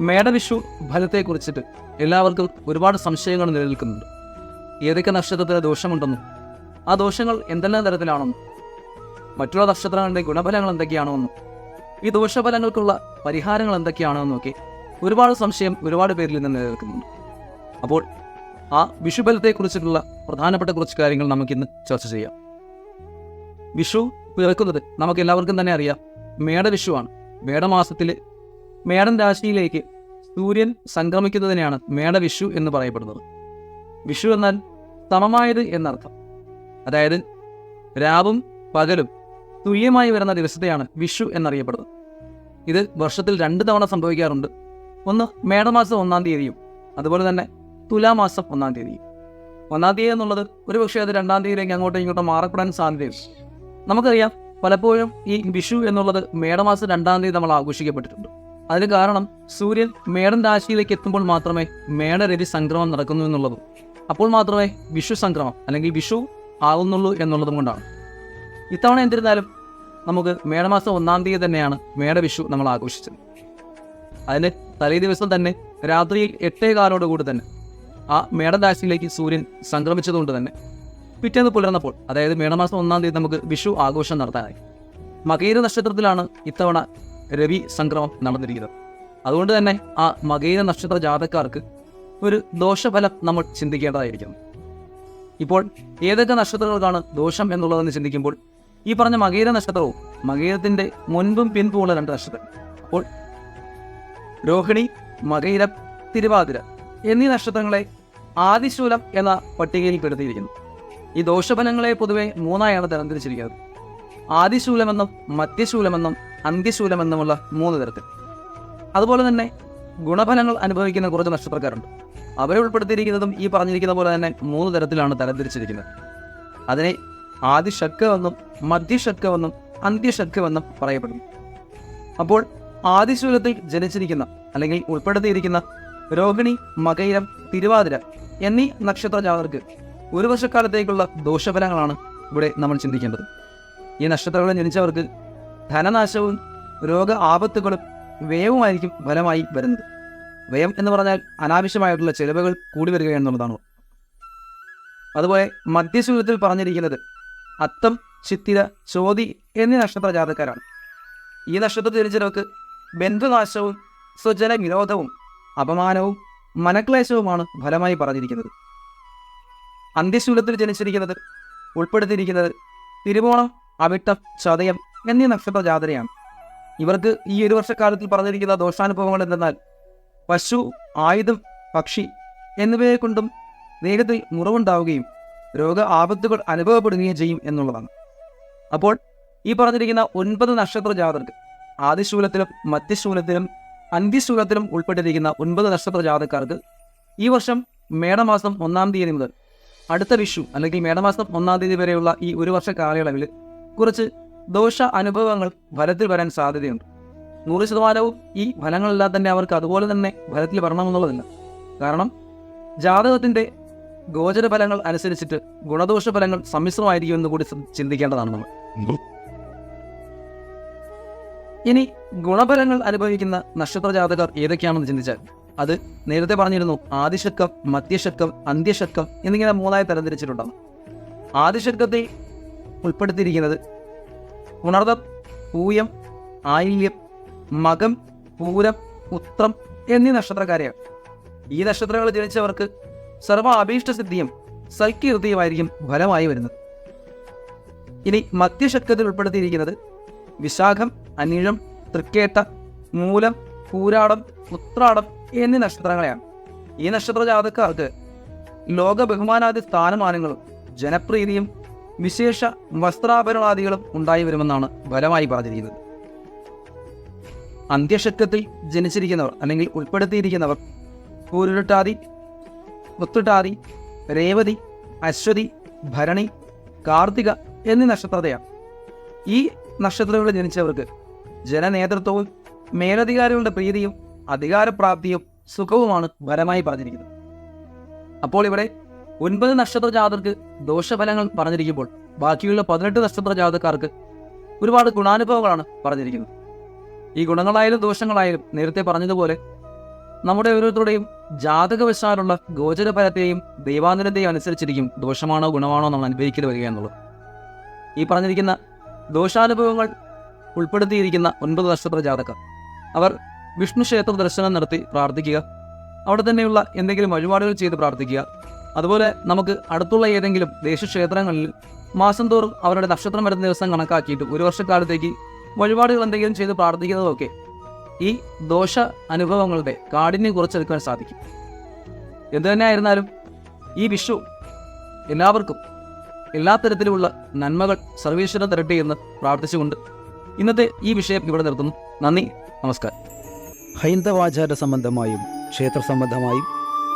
മേടവിഷു ഫലത്തെക്കുറിച്ചിട്ട് എല്ലാവർക്കും ഒരുപാട് സംശയങ്ങൾ നിലനിൽക്കുന്നുണ്ട്. ഏതൊക്കെ നക്ഷത്രത്തിന് ദോഷമുണ്ടെന്നും ആ ദോഷങ്ങൾ എന്തെല്ലാം തരത്തിലാണെന്നും മറ്റുള്ള നക്ഷത്രങ്ങളുടെ ഗുണഫലങ്ങൾ എന്തൊക്കെയാണോന്നും ഈ ദോഷഫലങ്ങൾക്കുള്ള പരിഹാരങ്ങൾ എന്തൊക്കെയാണോന്നൊക്കെ ഒരുപാട് സംശയം ഒരുപാട് പേരിൽ നിന്ന് നിലനിൽക്കുന്നുണ്ട്. അപ്പോൾ ആ വിഷുബലത്തെക്കുറിച്ചിട്ടുള്ള പ്രധാനപ്പെട്ട കുറച്ച് കാര്യങ്ങൾ നമുക്കിന്ന് ചർച്ച ചെയ്യാം. വിഷു പിറക്കുന്നത് നമുക്ക് എല്ലാവർക്കും തന്നെ അറിയാം. മേടവിഷുവാണ് മേടമാസത്തിൽ മേടൻ രാശിയിലേക്ക് സൂര്യൻ സംക്രമിക്കുന്നതിനെയാണ് മേടവിഷു എന്ന് പറയപ്പെടുന്നത്. വിഷു എന്നാൽ സമമായത് എന്നർത്ഥം. അതായത് രാവും പകലും തുല്യമായി വരുന്ന ദിവസത്തെയാണ് വിഷു എന്നറിയപ്പെടുന്നത്. ഇത് വർഷത്തിൽ രണ്ട് തവണ സംഭവിക്കാറുണ്ട്. ഒന്ന് മേടമാസം ഒന്നാം തീയതിയും അതുപോലെ തന്നെ തുലാമാസം ഒന്നാം തീയതിയും. ഒന്നാം തീയതി എന്നുള്ളത് ഒരുപക്ഷെ അത് രണ്ടാം തീയതിയിലേക്ക് അങ്ങോട്ടും ഇങ്ങോട്ടും മാറപ്പെടാൻ സാധ്യതയുണ്ട്. നമുക്കറിയാം പലപ്പോഴും ഈ വിഷു എന്നുള്ളത് മേടമാസം രണ്ടാം തീയതി നമ്മൾ ആഘോഷിക്കപ്പെട്ടിട്ടുണ്ട്. അതിന് കാരണം സൂര്യൻ മേടൻ രാശിയിലേക്ക് എത്തുമ്പോൾ മാത്രമേ മേടരതി സംക്രമം നടക്കുന്നു എന്നുള്ളതും അപ്പോൾ മാത്രമേ വിഷു സംക്രമം അല്ലെങ്കിൽ വിഷു ആകുന്നുള്ളൂ എന്നുള്ളതും കൊണ്ടാണ്. ഇത്തവണ എന്നിരുന്നാലും നമുക്ക് മേടമാസം ഒന്നാം തീയതി തന്നെയാണ് മേടവിഷു നമ്മൾ ആഘോഷിച്ചത്. അതിന് തലേ ദിവസം തന്നെ രാത്രിയിൽ എട്ടേ കാലോടുകൂടി തന്നെ ആ മേടരാശിയിലേക്ക് സൂര്യൻ സംക്രമിച്ചതുകൊണ്ട് തന്നെ പിറ്റേന്ന് പുലർന്നപ്പോൾ അതായത് മേടമാസം ഒന്നാം തീയതി നമുക്ക് വിഷു ആഘോഷം നടത്താനായി. മകീര നക്ഷത്രത്തിലാണ് ഇത്തവണ രവി സംക്രമം നടന്നിരിക്കുന്നത്. അതുകൊണ്ട് തന്നെ ആ മകയിര നക്ഷത്ര ജാതക്കാർക്ക് ഒരു ദോഷഫലം നമ്മൾ ചിന്തിക്കേണ്ടതായിരിക്കുന്നു. ഇപ്പോൾ ഏതൊക്കെ നക്ഷത്രങ്ങൾക്കാണ് ദോഷം എന്നുള്ളതെന്ന് ചിന്തിക്കുമ്പോൾ ഈ പറഞ്ഞ മകയിര നക്ഷത്രവും മകയിരത്തിന്റെ മുൻപും പിൻപുമുള്ള രണ്ട് നക്ഷത്രം അപ്പോൾ രോഹിണി മകയിര തിരുവാതിര എന്നീ നക്ഷത്രങ്ങളെ ആദിശൂലം എന്ന പട്ടികയിൽ പെടുത്തിയിരിക്കുന്നു. ഈ ദോഷഫലങ്ങളെ പൊതുവെ മൂന്നായാണ് തരംതിരിച്ചിരിക്കുന്നത്. ആദിശൂലമെന്നും മധ്യശൂലമെന്നും അന്ത്യശൂലമെന്നുമുള്ള മൂന്ന് തരത്തിൽ. അതുപോലെ തന്നെ ഗുണഫലങ്ങൾ അനുഭവിക്കുന്ന കുറച്ച് നക്ഷത്രക്കാരുണ്ട്. അവരെ ഉൾപ്പെടുത്തിയിരിക്കുന്നതും ഈ പറഞ്ഞിരിക്കുന്ന പോലെ തന്നെ മൂന്ന് തരത്തിലാണ് തരംതിരിച്ചിരിക്കുന്നത്. അതിനെ ആദിഷക്കമെന്നും മധ്യഷക്കമെന്നും അന്ത്യഷക്കമെന്നും പറയപ്പെടുന്നു. അപ്പോൾ ആദിശൂലത്തിൽ ജനിച്ചിരിക്കുന്ന അല്ലെങ്കിൽ ഉൾപ്പെടുത്തിയിരിക്കുന്ന രോഹിണി മകയിരം തിരുവാതിര എന്നീ നക്ഷത്രജാതർക്ക് ഒരു വർഷക്കാലത്തേക്കുള്ള ദോഷഫലങ്ങളാണ് ഇവിടെ നമ്മൾ ചിന്തിക്കേണ്ടത്. ഈ നക്ഷത്രങ്ങളിൽ ജനിച്ചവർക്ക് ധനനാശവും രോഗ ആപത്തുകളും വ്യയവുമായിരിക്കും ഫലമായി വരുന്നത്. വ്യയം എന്ന് പറഞ്ഞാൽ അനാവശ്യമായിട്ടുള്ള ചെലവുകൾ കൂടി വരിക എന്നുള്ളതാണ്. അതുപോലെ മധ്യസൂര്യത്തിൽ പറഞ്ഞിരിക്കുന്നത് അത്തം ചിത്തിര ചോതി എന്നീ നക്ഷത്ര ജാതക്കാരാണ് ഈ നക്ഷത്രത്തിൽ ജനിച്ചവർക്ക് ബന്ധുനാശവും സ്വജന വിരോധവും അപമാനവും മനക്ലേശവുമാണ് ഫലമായി പറഞ്ഞിരിക്കുന്നത്. അന്ത്യശൂലത്തിൽ ജനിച്ചിരിക്കുന്നത് ഉൾപ്പെടുത്തിയിരിക്കുന്നത് തിരുവോണം അവിട്ടം ചതയം എന്നീ നക്ഷത്ര ജാതരയാണ് ഇവർക്ക് ഈ ഒരു വർഷക്കാലത്തിൽ പറഞ്ഞിരിക്കുന്ന ദോഷാനുഭവങ്ങൾ എന്തെന്നാൽ പശു ആയുധം പക്ഷി എന്നിവയെ കൊണ്ടും ദേഹത്തിൽ മുറിവുണ്ടാവുകയും രോഗ ആപത്തുകൾ അനുഭവപ്പെടുകയും ചെയ്യും എന്നുള്ളതാണ്. അപ്പോൾ ഈ പറഞ്ഞിരിക്കുന്ന ഒൻപത് നക്ഷത്ര ജാതർക്ക് ആദിശൂലത്തിലും മധ്യശൂലത്തിലും അന്ത്യശൂലത്തിലും ഉൾപ്പെട്ടിരിക്കുന്ന ഒൻപത് നക്ഷത്ര ജാതക്കാർക്ക് ഈ വർഷം മേടമാസം ഒന്നാം തീയതി മുതൽ അടുത്ത വിഷു അല്ലെങ്കിൽ മേടമാസം ഒന്നാം തീയതി വരെയുള്ള ഈ ഒരു വർഷ കാലയളവിൽ കുറച്ച് ദോഷ അനുഭവങ്ങൾ ഫലത്തിൽ വരാൻ സാധ്യതയുണ്ട്. നൂറ് ശതമാനവും ഈ ഫലങ്ങളെല്ലാം തന്നെ അവർക്ക് അതുപോലെ തന്നെ ഫലത്തിൽ വരണമെന്നുള്ളതില്ല. കാരണം ജാതകത്തിന്റെ ഗോചര ഫലങ്ങൾ അനുസരിച്ചിട്ട് ഗുണദോഷ ഫലങ്ങൾ സമ്മിശ്രമായിരിക്കും എന്ന് കൂടി ചിന്തിക്കേണ്ടതാണ് നമ്മൾ. ഇനി ഗുണഫലങ്ങൾ അനുഭവിക്കുന്ന നക്ഷത്ര ജാതകർ ഏതൊക്കെയാണെന്ന് ചിന്തിച്ചാൽ അത് നേരത്തെ പറഞ്ഞിരുന്നു ആദിശക്കം മധ്യശക്കം അന്ത്യശക്കം എന്നിങ്ങനെ മൂന്നായി തരംതിരിച്ചിട്ടുണ്ടാകും ആദിശക്കത്തെ ഉൾപ്പെടുത്തിയിരിക്കുന്നത് ഉണർദം പൂയം ആയില്യം മകം പൂരം ഉത്രം എന്നീ നക്ഷത്രക്കാരെയാണ്. ഈ നക്ഷത്രങ്ങൾ ജനിച്ചവർക്ക് സർവ അഭീഷ്ട അഭീഷ്ടസിദ്ധിയും സൽകീർത്തിയുമായിരിക്കും ഫലമായി വരുന്നത്. ഇനി മധ്യശക്തത്തിൽ ഉൾപ്പെടുത്തിയിരിക്കുന്നത് വിശാഖം അനിഴം തൃക്കേട്ട മൂലം പൂരാടം ഉത്രാടം എന്നീ നക്ഷത്രങ്ങളെയാണ്. ഈ നക്ഷത്ര ജാതക്കാർക്ക് ലോക ബഹുമാനാദി സ്ഥാനമാനങ്ങളും ജനപ്രീതിയും വിശേഷ വസ്ത്രാഭരണാദികളും ഉണ്ടായി വരുമെന്നാണ് ബലമായി പറഞ്ഞിരിക്കുന്നത്. അന്ത്യശക്തത്തിൽ ജനിച്ചിരിക്കുന്നവർ അല്ലെങ്കിൽ ഉൾപ്പെടുത്തിയിരിക്കുന്നവർ കൂരുട്ടാതി മുത്തുട്ടാതി രേവതി അശ്വതി ഭരണി കാർത്തിക എന്നീ നക്ഷത്രതയാണ് ഈ നക്ഷത്രങ്ങളിൽ ജനിച്ചവർക്ക് ജനനേതൃത്വവും മേലധികാരികളുടെ പ്രീതിയും അധികാരപ്രാപ്തിയും സുഖവുമാണ് ബലമായി പറഞ്ഞിരിക്കുന്നത്. അപ്പോൾ ഇവിടെ ഒൻപത് നക്ഷത്ര ജാതർക്ക് ദോഷഫലങ്ങൾ പറഞ്ഞിരിക്കുമ്പോൾ ബാക്കിയുള്ള പതിനെട്ട് നക്ഷത്ര ജാതക്കാർക്ക് ഒരുപാട് ഗുണാനുഭവങ്ങളാണ് പറഞ്ഞിരിക്കുന്നത്. ഈ ഗുണങ്ങളായാലും ദോഷങ്ങളായാലും നേരത്തെ പറഞ്ഞതുപോലെ നമ്മുടെ ഓരോരുത്തരുടെയും ജാതകവശാലുള്ള ഗോചരഫലത്തെയും ദൈവാനുരത്തെയും അനുസരിച്ചിരിക്കും ദോഷമാണോ ഗുണമാണോ നമ്മൾ അനുഭവിക്കുന്നത് വരിക എന്നുള്ളത്. ഈ പറഞ്ഞിരിക്കുന്ന ദോഷാനുഭവങ്ങൾ ഉൾപ്പെടുത്തിയിരിക്കുന്ന ഒൻപത് നക്ഷത്ര ജാതകർ അവർ വിഷ്ണു ക്ഷേത്ര ദർശനം നടത്തി പ്രാർത്ഥിക്കുക അവിടെ തന്നെയുള്ള എന്തെങ്കിലും വഴിപാടുകൾ ചെയ്ത് പ്രാർത്ഥിക്കുക അതുപോലെ നമുക്ക് അടുത്തുള്ള ഏതെങ്കിലും ദേശക്ഷേത്രങ്ങളിൽ മാസം തോറും അവരുടെ നക്ഷത്രം വരുന്ന ദിവസം കണക്കാക്കിയിട്ട് ഒരു വർഷക്കാലത്തേക്ക് വഴിപാടുകൾ എന്തെങ്കിലും ചെയ്ത് പ്രാർത്ഥിക്കുന്നതൊക്കെ ഈ ദോഷ അനുഭവങ്ങളുടെ കാഠിന്യം കുറച്ചെടുക്കാൻ സാധിക്കും. എന്തു തന്നെ ആയിരുന്നാലും ഈ വിഷു എല്ലാവർക്കും എല്ലാ തരത്തിലുമുള്ള നന്മകൾ സർവീശ്വരം തരട്ടെ എന്ന് പ്രാർത്ഥിച്ചുകൊണ്ട് ഇന്നത്തെ ഈ വിഷയം ഇവിടെ നിർത്തുന്നു. നന്ദി നമസ്കാരം. ഹൈന്ദവാചാര സംബന്ധമായും ക്ഷേത്ര സംബന്ധമായും